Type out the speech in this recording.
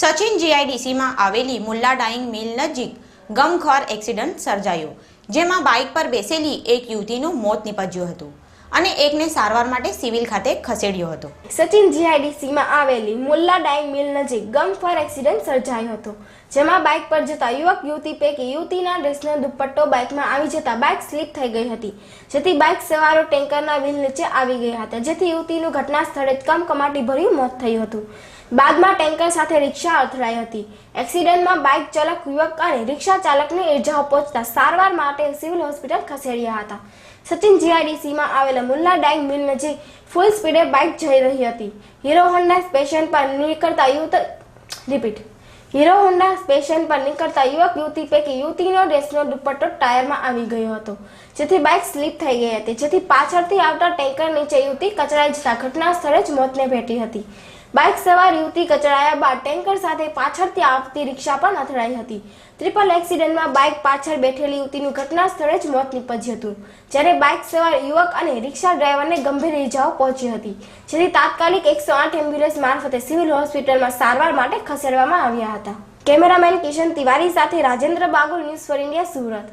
સચિન જીઆઈડીસીમાં આવેલી મુલ્લા ડાઈંગ મિલ નજીક ગમખોર એક્સિડન્ટ સર્જાયો, જેમાં બાઇક પર બેસેલી એક યુવતીનું મોત નીપજ્યું હતું અને એકને સારવાર માટે સિવિલ ખાતે ખસેડ્યો હતો. સચિન જીઆઈડીસીમાં આવેલી મુલ્લા ડાઈંગ મિલ નજીક ગમખોર એક્સિડન્ટ સર્જાયો હતો, જેમાં બાઇક પર જતા યુવક યુવતી પૈકી યુવતીના ડ્રેસનો દુપટ્ટો બાઇકમાં આવી જતા બાઇક સ્લીપ થઈ ગઈ હતી, જેથી બાઇક સવારો ટેન્કરના વ્હીલ નીચે આવી ગયા હતા, જેથી યુવતીનું ઘટના સ્થળે જ કમકમાટી ભર્યું મોત થયું હતું. બાદમાં ટેન્કર સાથે રિક્ષા અથડાઈ હતી. એક્સિડન્ટમાં બાઇક ચાલક યુવક અને રિક્ષા ચાલકને ઇજાઓ પહોંચતા સારવાર માટે સિવિલ હોસ્પિટલ ખસેડ્યા હતા. સચિન જીઆઈડીસીમાં આવેલા મુલ્લા ડાઇંગ મિલ નજીક ફૂલ સ્પીડે બાઇક જઈ રહી હતી. હીરો હોન્ડા સ્પેશન પર નીકળતા યુવત, રિપીટ. હીરો હોન્ડા સ્પેશન પર નીકળતા યુવક યુવતી પૈકી યુવતીનો ડ્રેસનો દુપટ્ટો ટાયરમાં આવી ગયો હતો. જેથી બાઇક સ્લીપ થઈ ગઈ હતી. જેથી પાછળથી આવતા ટેન્કર નીચે યુવતી કચડાઈ જતા ઘટના સ્થળે જ મોતને ભેટી હતી. બાઇક સવાર યુવતી કચડાયા બાદ ટેન્કર સાથે પાછળથી આવતી રિક્ષા પણ અથડાઈ હતી. ટ્રિપલ એક્સિડન્ટમાં બાઇક પાછળ બેઠેલી યુવતીનું ઘટના સ્થળે જ મોત નીપજ્યું હતું, જ્યારે બાઇક સવાર યુવક અને રિક્ષા ડ્રાઈવરને ગંભીર ઇજાઓ પહોંચી હતી. જેથી તાત્કાલિક એકસો આઠ એમ્બ્યુલન્સ મારફતે સિવિલ હોસ્પિટલમાં સારવાર માટે ખસેડવામાં આવ્યા હતા. કેમેરામેન કિશન તિવારી સાથે Rajendra Bagul news for India Surat.